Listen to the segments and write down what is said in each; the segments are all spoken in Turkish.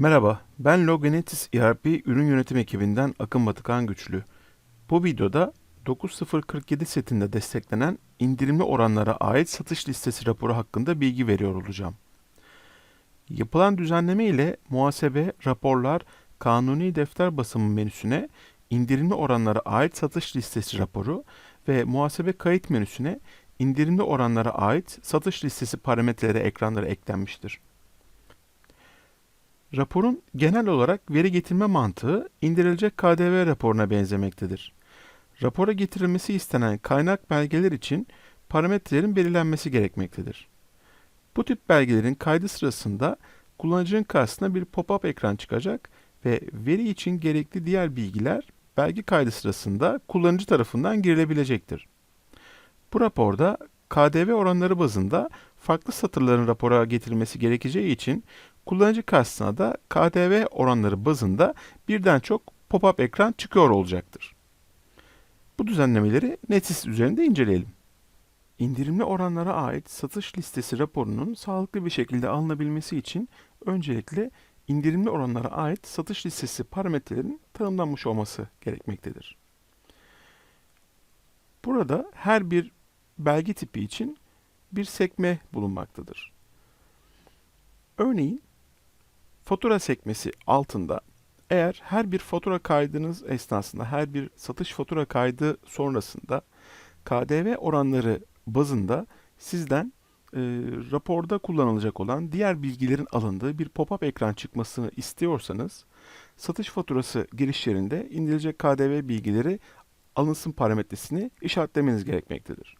Merhaba, ben Logenetis ERP ürün yönetim ekibinden Akın Batıkan Güçlü. Bu videoda 9047 setinde desteklenen indirimli oranlara ait satış listesi raporu hakkında bilgi veriyor olacağım. Yapılan düzenleme ile muhasebe, raporlar, kanuni defter basımı menüsüne indirimli oranlara ait satış listesi raporu ve muhasebe kayıt menüsüne indirimli oranlara ait satış listesi parametreleri ekranlara eklenmiştir. Raporun genel olarak veri getirme mantığı indirilecek KDV raporuna benzemektedir. Rapora getirilmesi istenen kaynak belgeler için parametrelerin belirlenmesi gerekmektedir. Bu tip belgelerin kaydı sırasında kullanıcının karşısına bir pop-up ekran çıkacak ve veri için gerekli diğer bilgiler belge kaydı sırasında kullanıcı tarafından girilebilecektir. Bu raporda KDV oranları bazında farklı satırların rapora getirilmesi gerekeceği için kullanıcı karşısına da KDV oranları bazında birden çok pop-up ekran çıkıyor olacaktır. Bu düzenlemeleri Netis üzerinde inceleyelim. İndirimli oranlara ait satış listesi raporunun sağlıklı bir şekilde alınabilmesi için öncelikle indirimli oranlara ait satış listesi parametrelerin tanımlanmış olması gerekmektedir. Burada her bir belge tipi için bir sekme bulunmaktadır. Örneğin fatura sekmesi altında eğer her bir fatura kaydınız esnasında her bir satış fatura kaydı sonrasında KDV oranları bazında sizden e, raporda kullanılacak olan diğer bilgilerin alındığı bir pop-up ekran çıkmasını istiyorsanız satış faturası girişlerinde indirilecek KDV bilgileri alınsın parametresini işaretlemeniz gerekmektedir.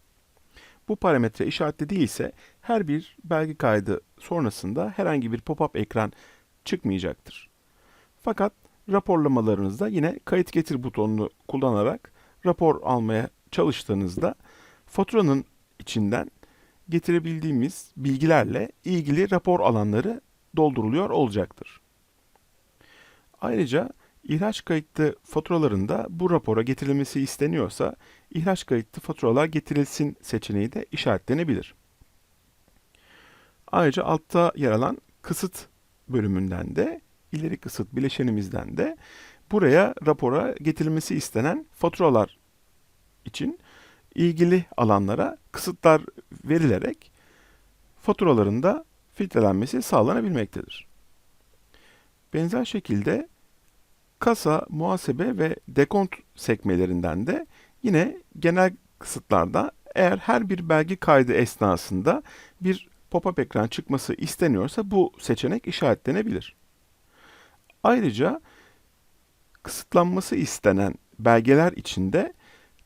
Bu parametre işaretli değilse her bir belge kaydı sonrasında herhangi bir pop-up ekran çıkmayacaktır. Fakat raporlamalarınızda yine kayıt getir butonunu kullanarak rapor almaya çalıştığınızda faturanın içinden getirebildiğimiz bilgilerle ilgili rapor alanları dolduruluyor olacaktır. Ayrıca ihraç kayıtlı faturalarında bu rapora getirilmesi isteniyorsa ihraç kayıtlı faturalar getirilsin seçeneği de işaretlenebilir. Ayrıca altta yer alan kısıt bölümünden de ileri kısıt bileşenimizden de buraya rapora getirilmesi istenen faturalar için ilgili alanlara kısıtlar verilerek faturaların da filtrelenmesi sağlanabilmektedir. Benzer şekilde kasa, muhasebe ve dekont sekmelerinden de yine genel kısıtlarda eğer her bir belge kaydı esnasında bir pop-up ekran çıkması isteniyorsa bu seçenek işaretlenebilir. Ayrıca kısıtlanması istenen belgeler içinde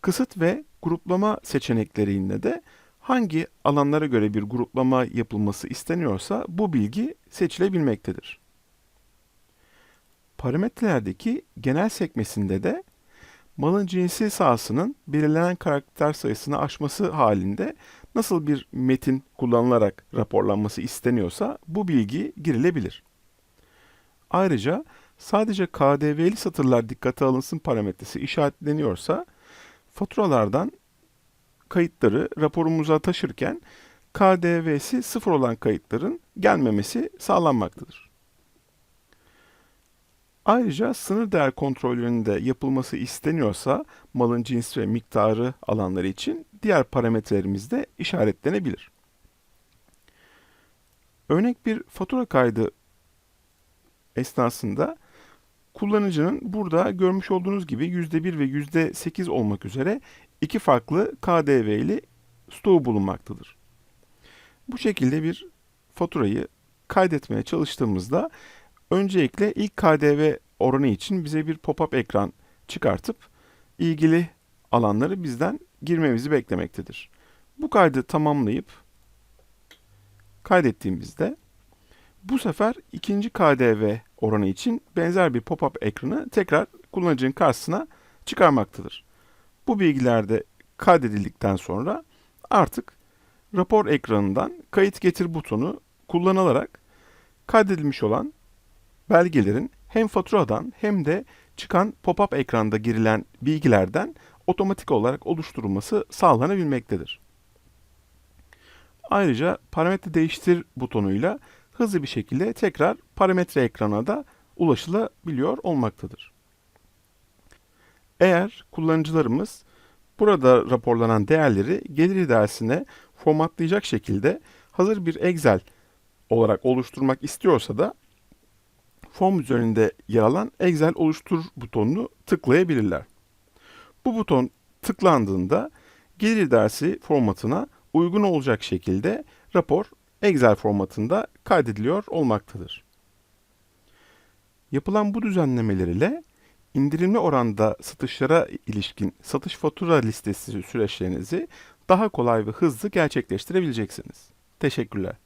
kısıt ve gruplama seçeneklerinde de hangi alanlara göre bir gruplama yapılması isteniyorsa bu bilgi seçilebilmektedir. Parametrelerdeki genel sekmesinde de malın cinsi sahasının belirlenen karakter sayısını aşması halinde nasıl bir metin kullanılarak raporlanması isteniyorsa bu bilgi girilebilir. Ayrıca sadece KDV'li satırlar dikkate alınsın parametresi işaretleniyorsa faturalardan kayıtları raporumuza taşırken KDV'si sıfır olan kayıtların gelmemesi sağlanmaktadır. Ayrıca sınır değer kontrollerinde yapılması isteniyorsa malın cinsi ve miktarı alanları için diğer parametrelerimiz de işaretlenebilir. Örnek bir fatura kaydı esnasında kullanıcının burada görmüş olduğunuz gibi %1 ve %8 olmak üzere iki farklı KDV'li stoğu bulunmaktadır. Bu şekilde bir faturayı kaydetmeye çalıştığımızda öncelikle ilk KDV oranı için bize bir pop-up ekran çıkartıp ilgili alanları bizden girmemizi beklemektedir. Bu kaydı tamamlayıp kaydettiğimizde bu sefer ikinci KDV oranı için benzer bir pop-up ekranı tekrar kullanıcının karşısına çıkarmaktadır. Bu bilgiler de kaydedildikten sonra artık rapor ekranından kayıt getir butonu kullanılarak kaydedilmiş olan belgelerin hem faturadan hem de çıkan pop-up ekranda girilen bilgilerden otomatik olarak oluşturulması sağlanabilmektedir. Ayrıca parametre değiştir butonuyla hızlı bir şekilde tekrar parametre ekranına da ulaşılabiliyor olmaktadır. Eğer kullanıcılarımız burada raporlanan değerleri gelir idaresine formatlayacak şekilde hazır bir Excel olarak oluşturmak istiyorsa da form üzerinde yer alan Excel oluştur butonunu tıklayabilirler. Bu buton tıklandığında gelir idaresi formatına uygun olacak şekilde rapor Excel formatında kaydediliyor olmaktadır. Yapılan bu düzenlemeler ile indirimli oranda satışlara ilişkin satış fatura listesi süreçlerinizi daha kolay ve hızlı gerçekleştirebileceksiniz. Teşekkürler.